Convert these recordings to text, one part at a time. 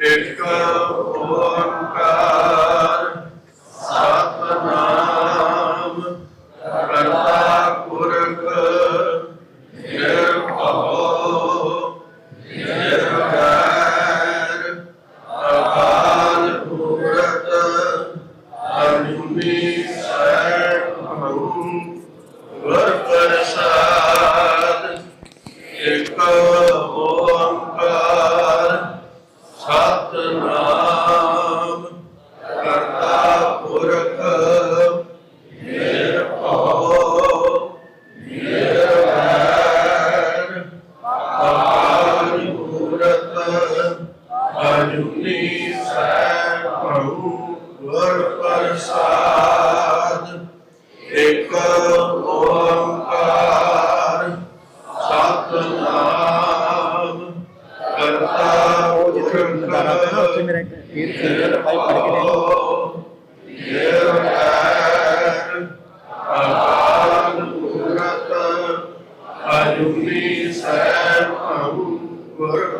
Percam o lugar. ਕਰਤਾ ਉਹ ਜਿੱਥੇ ਨਗਾਰਾ ਤੇ ਨਾ ਉੱਥੇ ਮੇਰਾ ਇੱਕ ਪੀਰ ਸੀਨੀਅਰ ਭਾਈ ਪੜ ਕੇ ਦੇ ਅਜੂਨੀ ਸਹਿਬ ਆਉ ਗੁਰ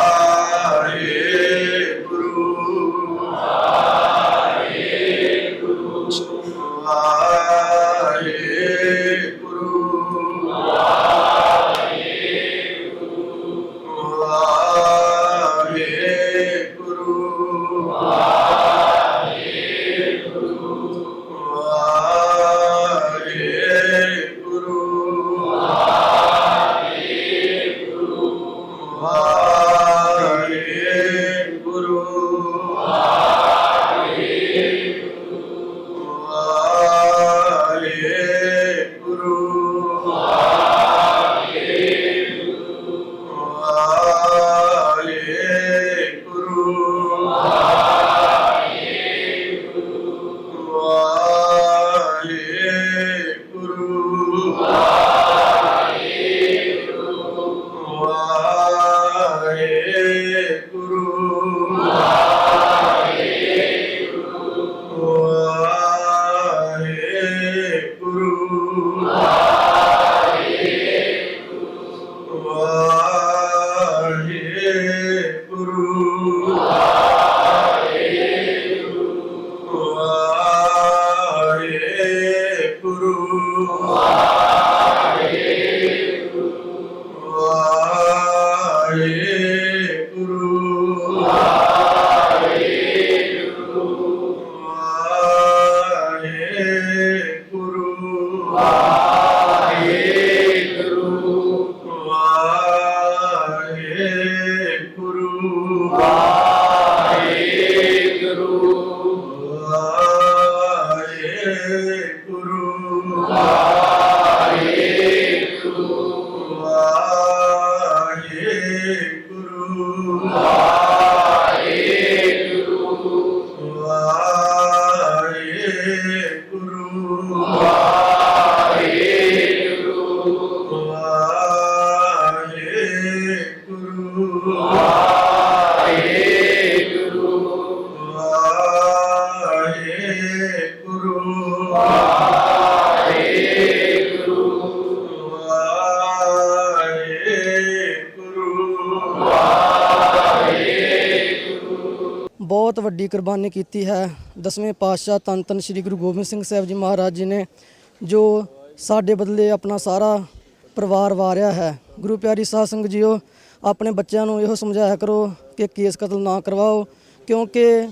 ਵੱਡੀ ਕੁਰਬਾਨੀ ਕੀਤੀ ਹੈ। ਦਸਵੇਂ ਪਾਤਸ਼ਾਹ ਧੰਨ ਧੰਨ ਸ੍ਰੀ ਗੁਰੂ ਗੋਬਿੰਦ ਸਿੰਘ ਸਾਹਿਬ ਜੀ ਮਹਾਰਾਜ ਜੀ ਨੇ, ਜੋ ਸਾਡੇ ਬਦਲੇ ਆਪਣਾ ਸਾਰਾ ਪਰਿਵਾਰ ਵਾਰਿਆ ਹੈ। ਗੁਰੂ ਪਿਆਰੀ ਸਾਧ ਸੰਗਤ ਜੀਓ, ਆਪਣੇ ਬੱਚਿਆਂ ਨੂੰ ਇਹੋ ਸਮਝਾਇਆ ਕਰੋ ਕਿ ਕੇਸ ਕਤਲ ਨਾ ਕਰਵਾਓ, ਕਿਉਂਕਿ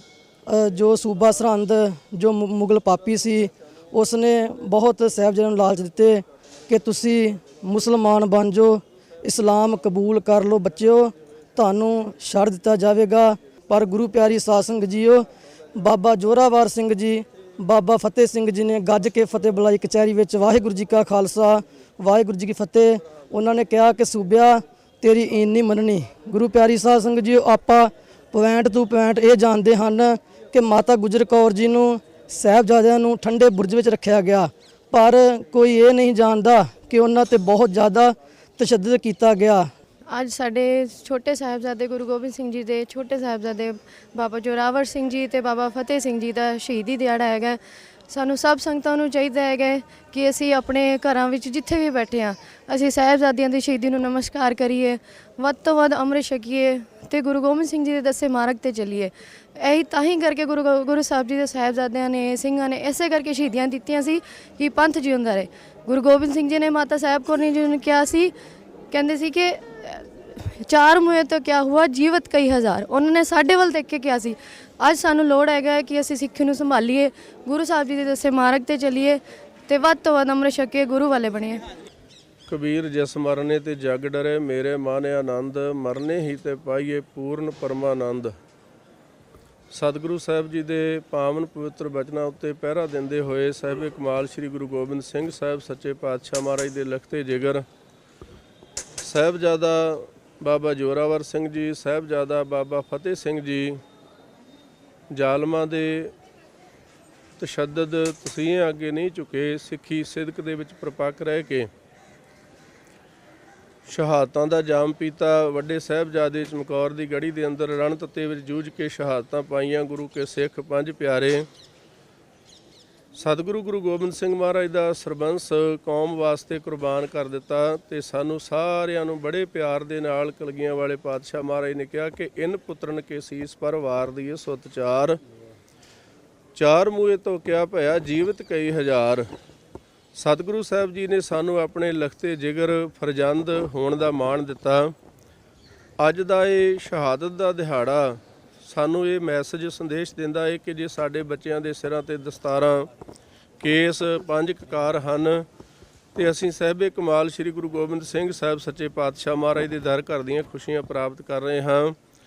ਜੋ ਸੂਬਾ ਸਰਹੰਦ, ਜੋ ਮੁਗਲ ਪਾਪੀ ਸੀ ਉਸ ਨੇ ਬਹੁਤ ਸਾਹਿਬਜ਼ਾਦਿਆਂ ਨੂੰ ਲਾਲਚ ਦਿੱਤੇ ਕਿ ਤੁਸੀਂ ਮੁਸਲਮਾਨ ਬਣ ਜਾਓ, ਇਸਲਾਮ ਕਬੂਲ ਕਰ ਲਓ ਬੱਚਿਓ, ਤੁਹਾਨੂੰ ਛੱਡ ਦਿੱਤਾ ਜਾਵੇਗਾ। ਪਰ ਗੁਰੂ ਪਿਆਰੀ ਸਾਧ ਸੰਗਤ ਜੀਓ, ਬਾਬਾ ਜੋਰਾਵਰ ਸਿੰਘ ਜੀ, ਬਾਬਾ ਫਤਿਹ ਸਿੰਘ ਜੀ ਨੇ ਗੱਜ ਕੇ ਫਤਿਹ ਬੁਲਾਈ ਕਚਹਿਰੀ ਵਿੱਚ। ਵਾਹਿਗੁਰੂ ਜੀ ਕਾ ਖਾਲਸਾ, ਵਾਹਿਗੁਰੂ ਜੀ ਕੀ ਫਤਿਹ। ਉਹਨਾਂ ਨੇ ਕਿਹਾ ਕਿ ਸੂਬਿਆ, ਤੇਰੀ ਈਨ ਨਹੀਂ ਮੰਨਣੀ। ਗੁਰੂ ਪਿਆਰੀ ਸਾਧ ਸੰਗਤ ਜੀ ਆਪਾਂ ਪੁਆਇੰਟ ਟੂ ਪੁਆਇੰਟ ਇਹ ਜਾਣਦੇ ਹਨ ਕਿ ਮਾਤਾ ਗੁਜਰ ਕੌਰ ਜੀ ਨੂੰ ਸਾਹਿਬਜ਼ਾਦਿਆਂ ਨੂੰ ਠੰਡੇ ਬੁਰਜ ਵਿੱਚ ਰੱਖਿਆ ਗਿਆ। ਪਰ ਕੋਈ ਇਹ ਨਹੀਂ ਜਾਣਦਾ ਕਿ ਉਹਨਾਂ ਤੇ ਬਹੁਤ ਜ਼ਿਆਦਾ ਤਸ਼ੱਦਦ ਕੀਤਾ ਗਿਆ। ਅੱਜ ਸਾਡੇ ਛੋਟੇ ਸਾਹਿਬਜ਼ਾਦੇ ਗੁਰੂ ਗੋਬਿੰਦ ਸਿੰਘ ਜੀ ਦੇ, ਛੋਟੇ ਸਾਹਿਬਜ਼ਾਦੇ ਬਾਬਾ ਜੋਰਾਵਰ ਸਿੰਘ ਜੀ ਤੇ ਬਾਬਾ ਫਤਿਹ ਸਿੰਘ ਜੀ ਦਾ ਸ਼ਹੀਦੀ ਦਿਹਾੜਾ ਹੈਗਾ। ਸਾਨੂੰ ਸਭ ਸੰਗਤਾਂ ਨੂੰ ਚਾਹੀਦਾ ਹੈਗਾ ਕਿ ਅਸੀਂ ਆਪਣੇ ਘਰਾਂ ਵਿੱਚ ਜਿੱਥੇ ਵੀ ਬੈਠੇ ਆ ਅਸੀਂ ਸਾਹਿਬਜ਼ਾਦਿਆਂ ਦੀ ਸ਼ਹੀਦੀ ਨੂੰ ਨਮਸਕਾਰ ਕਰੀਏ, ਵੱਧ ਤੋਂ ਵੱਧ ਅੰਮ੍ਰਿਤ ਛਕੀਏ ਤੇ ਗੁਰੂ ਗੋਬਿੰਦ ਸਿੰਘ ਜੀ ਦੇ ਦੱਸੇ ਮਾਰਗ ਤੇ ਚੱਲੀਏ। ਇਹੀ ਤਾਂ ਹੀ ਕਰਕੇ ਗੁਰੂ ਗੁਰੂ ਸਾਹਿਬ ਜੀ ਦੇ ਸਾਹਿਬਜ਼ਾਦਿਆਂ ਨੇ, ਸਿੰਘਾਂ ਨੇ ਐਸੇ ਕਰਕੇ ਸ਼ਹੀਦੀਆਂ ਦਿੱਤੀਆਂ ਸੀ ਕਿ ਪੰਥ ਜਿਉਂਦਾ ਰਹੇ। ਗੁਰੂ ਗੋਬਿੰਦ ਸਿੰਘ ਜੀ ਨੇ ਮਾਤਾ ਸਾਹਿਬ ਕੌਰ ਜੀ ਨੂੰ ਕਿਹਾ ਸੀ ਕਹਿੰਦੇ ਸੀ ਕਿ, ਚਾਰ ਮੂਏ ਤੋਂ ਕਿਆ ਹੁਆ, ਜੀਵਤ ਕਈ ਹਜ਼ਾਰ। ਉਹਨਾਂ ਨੇ ਸਾਡੇ ਵੱਲ ਦੇਖ ਕੇ ਕਿਹਾ ਸੀ, ਅੱਜ ਸਾਨੂੰ ਲੋੜ ਹੈਗਾ ਹੈ ਕਿ ਅਸੀਂ ਸਿੱਖੀ ਨੂੰ ਸੰਭਾਲੀਏ, ਗੁਰੂ ਸਾਹਿਬ ਜੀ ਦੇ ਦੱਸੇ ਮਾਰਗ ਤੇ ਚੱਲੀਏ ਤੇ ਵੱਧ ਤੋਂ ਵੱਧ ਅੰਮ੍ਰਿਤ ਛਕੇ ਗੁਰੂ ਵਾਲੇ ਬਣੀਏ। ਕਬੀਰ ਜਿਸ ਮਰਨੇ ਤੇ ਜਗ ਡਰੇ, ਮੇਰੇ ਮਨ ਆਨੰਦ, ਮਰਨੇ ਹੀ ਤੇ ਪਾਈਏ ਪੂਰਨ ਪਰਮਾਨੰਦ। ਸਤਿਗੁਰੂ ਸਾਹਿਬ ਜੀ ਦੇ ਪਾਵਨ ਪਵਿੱਤਰ ਬਚਨਾਂ ਉੱਤੇ ਪਹਿਰਾ ਦਿੰਦੇ ਹੋਏ ਸਾਹਿਬੇ ਕਮਾਲ ਸ੍ਰੀ ਗੁਰੂ ਗੋਬਿੰਦ ਸਿੰਘ ਸਾਹਿਬ ਸੱਚੇ ਪਾਤਸ਼ਾਹ ਮਹਾਰਾਜ ਦੇ ਲਖਤੇ ਜਿਗਰ ਸਾਹਿਬਜ਼ਾਦਾ ਬਾਬਾ ਜੋਰਾਵਰ ਸਿੰਘ ਜੀ, ਸਾਹਿਬਜ਼ਾਦਾ ਬਾਬਾ ਫਤਿਹ ਸਿੰਘ ਜੀ, ਜ਼ਾਲਮਾਂ ਦੇ ਤਸ਼ੱਦਦ ਤਸੀਹੇ ਅੱਗੇ ਨਹੀਂ ਝੁਕੇ, ਸਿੱਖੀ ਸਿਦਕ ਦੇ ਵਿੱਚ ਪ੍ਰਪੱਕ ਰਹਿ ਕੇ ਸ਼ਹਾਦਤਾਂ ਦਾ ਜਾਮ ਪੀਤਾ, ਵੱਡੇ ਸਾਹਿਬਜ਼ਾਦੇ ਚਮਕੌਰ ਦੀ ਗੜੀ ਦੇ ਅੰਦਰ ਰਣ ਤੱਤੇ ਵਿੱਚ ਜੂਝ ਕੇ ਸ਼ਹਾਦਤਾਂ ਪਾਈਆਂ, ਗੁਰੂ ਕੇ ਸਿੱਖ ਪੰਜ ਪਿਆਰੇ ਸਤਿਗੁਰੂ ਗੁਰੂ ਗੋਬਿੰਦ ਸਿੰਘ ਮਹਾਰਾਜ ਦਾ ਸਰਬੰਸ ਕੌਮ ਵਾਸਤੇ ਕੁਰਬਾਨ ਕਰ ਦਿੱਤਾ ਤੇ ਸਾਨੂੰ ਸਾਰਿਆਂ ਨੂੰ ਬੜੇ ਪਿਆਰ ਦੇ ਨਾਲ ਕਲਗੀਆਂ ਵਾਲੇ ਪਾਤਸ਼ਾਹ ਮਹਾਰਾਜ ਨੇ ਕਿਹਾ ਕਿ ਇਨ ਪੁੱਤਰਨ ਕੇ ਸੀਸ ਪਰ ਵਾਰ ਦੀ ਸੁਤ ਚਾਰ। ਚਾਰ ਮੂਏ ਤੋਂ ਕਿਆ ਭਇਆ, ਜੀਵਤ ਕਈ ਹਜ਼ਾਰ। ਸਤਿਗੁਰੂ ਸਾਹਿਬ ਜੀ ਨੇ ਸਾਨੂੰ ਆਪਣੇ ਲਖਤੇ ਜਿਗਰ, ਫਰਜ਼ੰਦ ਹੋਣ ਦਾ ਮਾਣ ਦਿੱਤਾ। ਅੱਜ ਦਾ ਇਹ ਸ਼ਹਾਦਤ ਦਾ ਦਿਹਾੜਾ ਸਾਨੂੰ ਇਹ ਮੈਸੇਜ ਸੰਦੇਸ਼ ਦਿੰਦਾ ਹੈ ਕਿ ਜੇ ਸਾਡੇ ਬੱਚਿਆਂ ਦੇ ਸਿਰਾਂ ਤੇ ਦਸਤਾਰਾਂ, ਕੇਸ ਪੰਜ ਕਕਾਰ ਹਨ, ਤੇ ਅਸੀਂ ਸਹਿਬੇ ਕਮਾਲ ਸ੍ਰੀ ਗੁਰੂ ਗੋਬਿੰਦ ਸਿੰਘ ਸਾਹਿਬ ਸੱਚੇ ਪਾਤਸ਼ਾਹ ਮਹਾਰਾਜ ਦੇ ਦਰ ਘਰ ਦੀਆਂ ਖੁਸ਼ੀਆਂ ਪ੍ਰਾਪਤ ਕਰ ਰਹੇ ਹਾਂ।